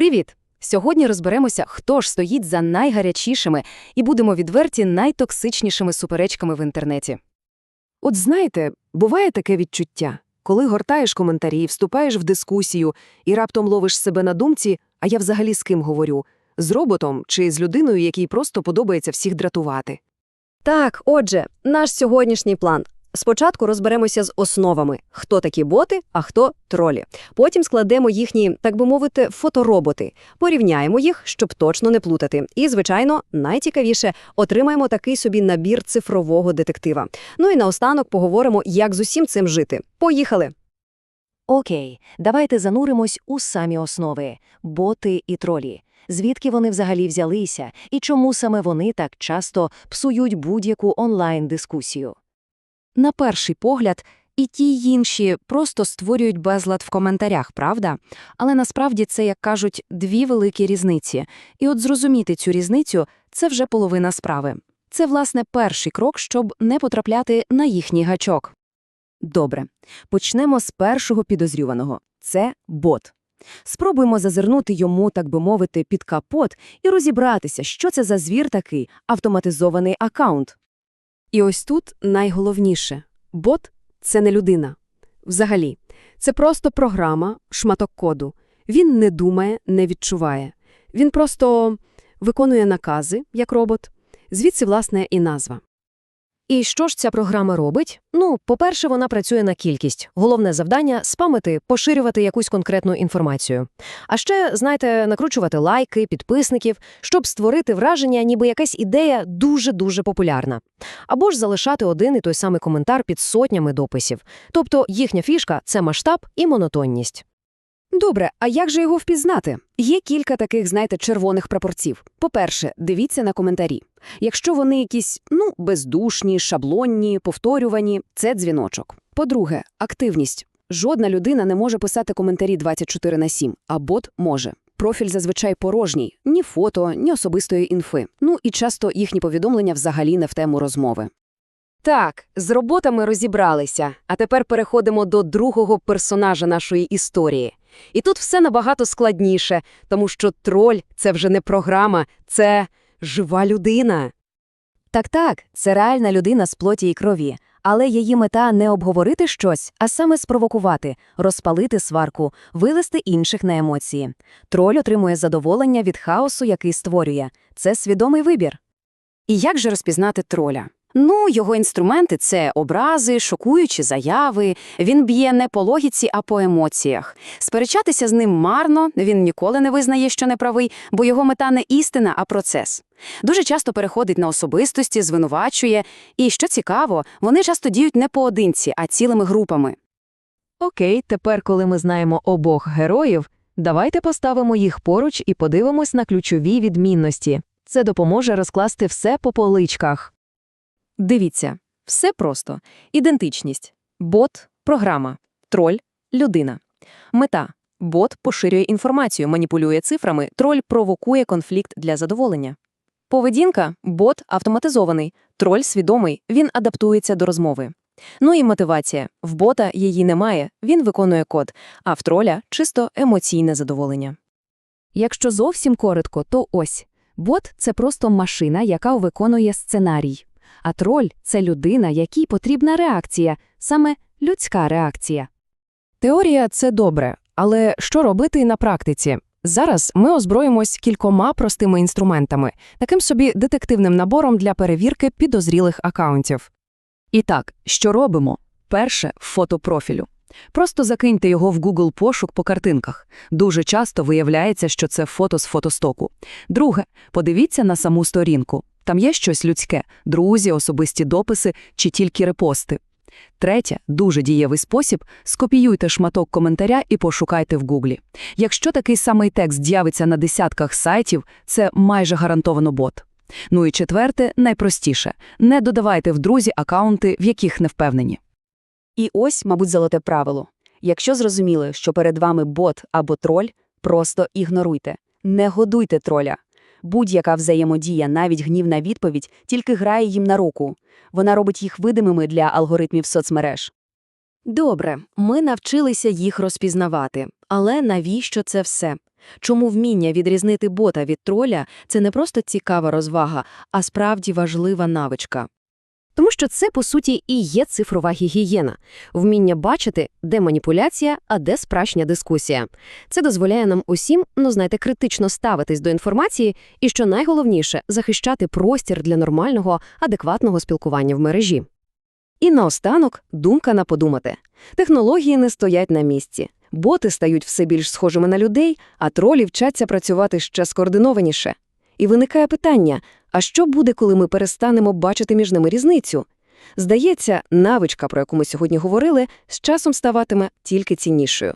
Привіт! Сьогодні розберемося, хто ж стоїть за найгарячішими і будемо відверті найтоксичнішими суперечками в інтернеті. От знаєте, буває таке відчуття, коли гортаєш коментарі, вступаєш в дискусію і раптом ловиш себе на думці, а я взагалі з ким говорю – з роботом чи з людиною, якій просто подобається всіх дратувати. Так, отже, наш сьогоднішній план. Спочатку розберемося з основами, хто такі боти, а хто тролі. Потім складемо їхні, так би мовити, фотороботи, порівняємо їх, щоб точно не плутати. І, звичайно, найцікавіше отримаємо такий собі набір цифрового детектива. Ну і наостанок поговоримо, як з усім цим жити. Поїхали! Окей, давайте зануримось у самі основи – боти і тролі. Звідки вони взагалі взялися, і чому саме вони так часто псують будь-яку онлайн-дискусію? На перший погляд, і ті, й інші просто створюють безлад в коментарях, правда? Але насправді це, як кажуть, дві великі різниці. І от зрозуміти цю різницю – це вже половина справи. Це, власне, перший крок, щоб не потрапляти на їхній гачок. Добре, почнемо з першого підозрюваного – це бот. Спробуємо зазирнути йому, так би мовити, під капот і розібратися, що це за звір такий автоматизований аккаунт. І ось тут найголовніше – бот – це не людина. Взагалі, це просто програма, шматок коду. Він не думає, не відчуває. Він просто виконує накази, як робот. Звідси, власне, і назва. І що ж ця програма робить? Ну, по-перше, вона працює на кількість. Головне завдання – спамити, поширювати якусь конкретну інформацію. А ще, знаєте, накручувати лайки, підписників, щоб створити враження, ніби якась ідея дуже-дуже популярна. Або ж залишати один і той самий коментар під сотнями дописів. Тобто їхня фішка – це масштаб і монотонність. Добре, а як же його впізнати? Є кілька таких, знаєте, червоних прапорців. По-перше, дивіться на коментарі. Якщо вони якісь, ну, бездушні, шаблонні, повторювані, це дзвіночок. По-друге, активність. Жодна людина не може писати коментарі 24 на 7, а бот може. Профіль зазвичай порожній, ні фото, ні особистої інфи. Ну і часто їхні повідомлення взагалі не в тему розмови. Так, з роботами розібралися, а тепер переходимо до другого персонажа нашої історії. І тут все набагато складніше, тому що троль – це вже не програма, це жива людина. Так-так, це реальна людина з плоті і крові. Але її мета не обговорити щось, а саме спровокувати, розпалити сварку, вивести інших на емоції. Троль отримує задоволення від хаосу, який створює. Це свідомий вибір. І як же розпізнати троля? Ну, його інструменти – це образи, шокуючі заяви. Він б'є не по логіці, а по емоціях. Сперечатися з ним марно, він ніколи не визнає, що не правий, бо його мета не істина, а процес. Дуже часто переходить на особистості, звинувачує. І, що цікаво, вони часто діють не поодинці, а цілими групами. Окей, тепер, коли ми знаємо обох героїв, давайте поставимо їх поруч і подивимось на ключові відмінності. Це допоможе розкласти все по поличках. Дивіться, все просто. Ідентичність. Бот – програма. Троль – людина. Мета. Бот поширює інформацію, маніпулює цифрами, троль провокує конфлікт для задоволення. Поведінка – бот автоматизований, троль свідомий, він адаптується до розмови. Ну і мотивація. В бота її немає, він виконує код, а в троля – чисто емоційне задоволення. Якщо зовсім коротко, то ось. Бот – це просто машина, яка виконує сценарій. А троль – це людина, якій потрібна реакція, саме людська реакція. Теорія – це добре, але що робити на практиці? Зараз ми озброїмось кількома простими інструментами, таким собі детективним набором для перевірки підозрілих акаунтів. І так, що робимо? Перше – фото профілю. Просто закиньте його в Google пошук по картинках. Дуже часто виявляється, що це фото з фотостоку. Друге – подивіться на саму сторінку. Там є щось людське – друзі, особисті дописи чи тільки репости. Третє, дуже дієвий спосіб – скопіюйте шматок коментаря і пошукайте в Гуглі. Якщо такий самий текст з'явиться на десятках сайтів, це майже гарантовано бот. Ну і четверте, найпростіше – не додавайте в друзі акаунти, в яких не впевнені. І ось, мабуть, золоте правило. Якщо зрозуміли, що перед вами бот або троль, просто ігноруйте. Не годуйте троля. Будь-яка взаємодія, навіть гнівна відповідь, тільки грає їм на руку. Вона робить їх видимими для алгоритмів соцмереж. Добре, ми навчилися їх розпізнавати. Але навіщо це все? Чому вміння відрізнити бота від троля – це не просто цікава розвага, а справді важлива навичка? Тому що це, по суті, і є цифрова гігієна. Вміння бачити, де маніпуляція, а де справжня дискусія. Це дозволяє нам усім, ну знаєте, критично ставитись до інформації і, що найголовніше, захищати простір для нормального, адекватного спілкування в мережі. І наостанок думка на подумати. Технології не стоять на місці. Боти стають все більш схожими на людей, а тролі вчаться працювати ще скоординованіше. І виникає питання, а що буде, коли ми перестанемо бачити між ними різницю? Здається, навичка, про яку ми сьогодні говорили, з часом ставатиме тільки ціннішою.